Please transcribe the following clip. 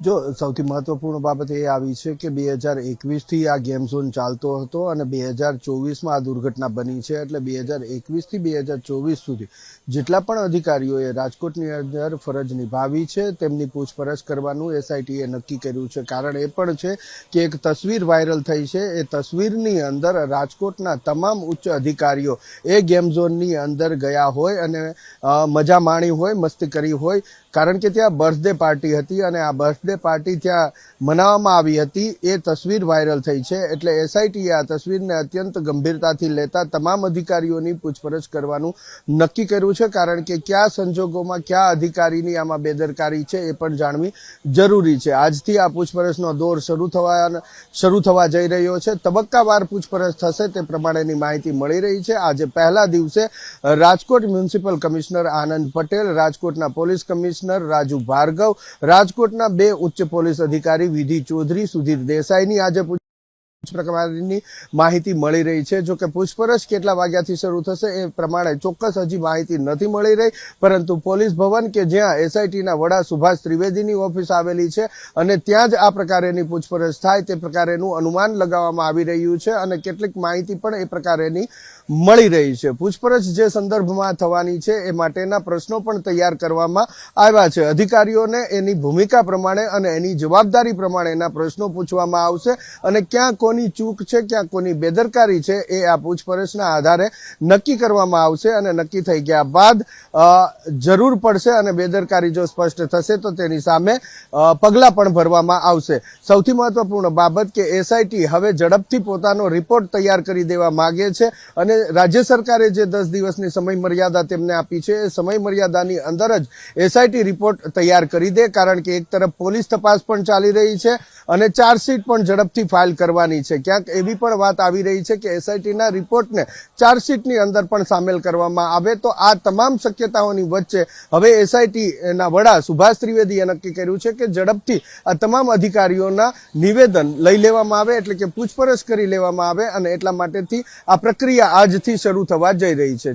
જો સૌથી મહત્વપૂર્ણ બાબત એ આવી છે કે બે હજાર એકવીસથી આ ગેમ ઝોન ચાલતો હતો અને બે હજાર ચોવીસમાં આ દુર્ઘટના બની છે એટલે બે હજાર એકવીસથી બે હજાર ચોવીસ સુધી જેટલા પણ અધિકારીઓએ રાજકોટની અંદર ફરજ નિભાવી છે, તેમની પૂછપરછ કરવાનું એસઆઈટીએ નક્કી કર્યું છે. કારણ એ પણ છે કે એક તસવીર વાયરલ થઈ છે. એ તસવીરની અંદર રાજકોટના તમામ ઉચ્ચ અધિકારીઓ એ ગેમ ઝોનની અંદર ગયા હોય અને મજા માણી હોય, મસ્તી કરી હોય કારણ કે ત્યાં બર્થડે પાર્ટી હતી અને આ બર્થડે પાર્ટી ત્યાં મનાવવામાં આવી હતી. એ તસવીર વાયરલ થઈ છે. એટલે એસઆઈટીએ આ તસવીરને અત્યંત ગંભીરતાથી લેતા તમામ અધિકારીઓની પૂછપરછ કરવાનું નક્કી કર્યું છે. કારણ કે કયા સંજોગોમાં કયા અધિકારીની આમાં બેદરકારી છે એ પણ જાણવી જરૂરી છે. આજથી આ પૂછપરછનો દોર શરૂ થવા શરૂ થવા જઈ રહ્યો છે. તબક્કાવાર પૂછપરછ થશે તે પ્રમાણેની માહિતી મળી રહી છે. આજે પહેલા દિવસે રાજકોટ મ્યુનિસિપલ કમિશનર આનંદ પટેલ, રાજકોટના પોલીસ કમિશનર રાજુ ભાર્ગવ રાજકોટના બે ઉચ્ચ પોલીસ અધિકારી વિધિ ચૌધરી સુધીર દેસાઈની આજે પ્રકારની માહિતી મળી રહી છે. જો કે પૂછપરછ કેટલા વાગ્યાથી શરૂ થશે એ પ્રમાણે ચોક્કસ હજી માહિતી નથી મળી રહી. પરંતુ પોલીસ ભવન કે જ્યાં એસઆઈટીના વડા સુભાષ ત્રિવેદીની ઓફિસ આવેલી છે અને ત્યાં જ આ પ્રકારેની પૂછપરછ થાય તે પ્રકારેનું અનુમાન લગાવવામાં આવી રહ્યું છે અને કેટલીક માહિતી પણ એ પ્રકારેની મળી રહી છે. પૂછપરછ જે સંદર્ભમાં થવાની છે એ માટેના પ્રશ્નો પણ તૈયાર કરવામાં આવ્યા છે. અધિકારીઓને એની ભૂમિકા પ્રમાણે અને એની જવાબદારી પ્રમાણેના પ્રશ્નો પૂછવામાં આવશે અને ક્યાં કોની ચૂક છે, ક્યાં કોની બેદરકારી છે, એ આ પૂછપરછના આધારે નક્કી કરવામાં આવશે અને નક્કી થઈ ગયા બાદ જરૂર પડશે અને બેદરકારી જો સ્પષ્ટ થશે તો તેની સામે પગલાં પણ ભરવામાં આવશે. સૌથી મહત્વપૂર્ણ બાબત કે એસઆઈટી હવે ઝડપથી પોતાનો રિપોર્ટ તૈયાર કરી દેવા માંગે છે અને રાજ્ય સરકારે જે દસ દિવસની સમય મર્યાદા તેમને આપી છે, એ સમય મર્યાદાની અંદર જ એસઆઈટી રિપોર્ટ તૈયાર કરી દે કારણ કે એક તરફ પોલીસ તપાસ પણ ચાલી રહી છે અને ચાર્જશીટ પણ ઝડપથી ફાઇલ કરવાની છે. ક્યાંક એવી પણ વાત આવી રહી છે કે એસઆઈટીના રિપોર્ટને ચાર્જશીટની અંદર પણ સામેલ કરવામાં આવે તો આ તમામ શક્યતાઓની વચ્ચે હવે એસઆઈટીના વડા સુભાષ ત્રિવેદીએ નક્કી કર્યું છે કે ઝડપથી આ તમામ અધિકારીઓના નિવેદન લઈ લેવામાં આવે એટલે કે પૂછપરછ કરી લેવામાં આવે અને એટલા માટેથી આ પ્રક્રિયા આજથી શરૂ થવા જઈ રહી છે.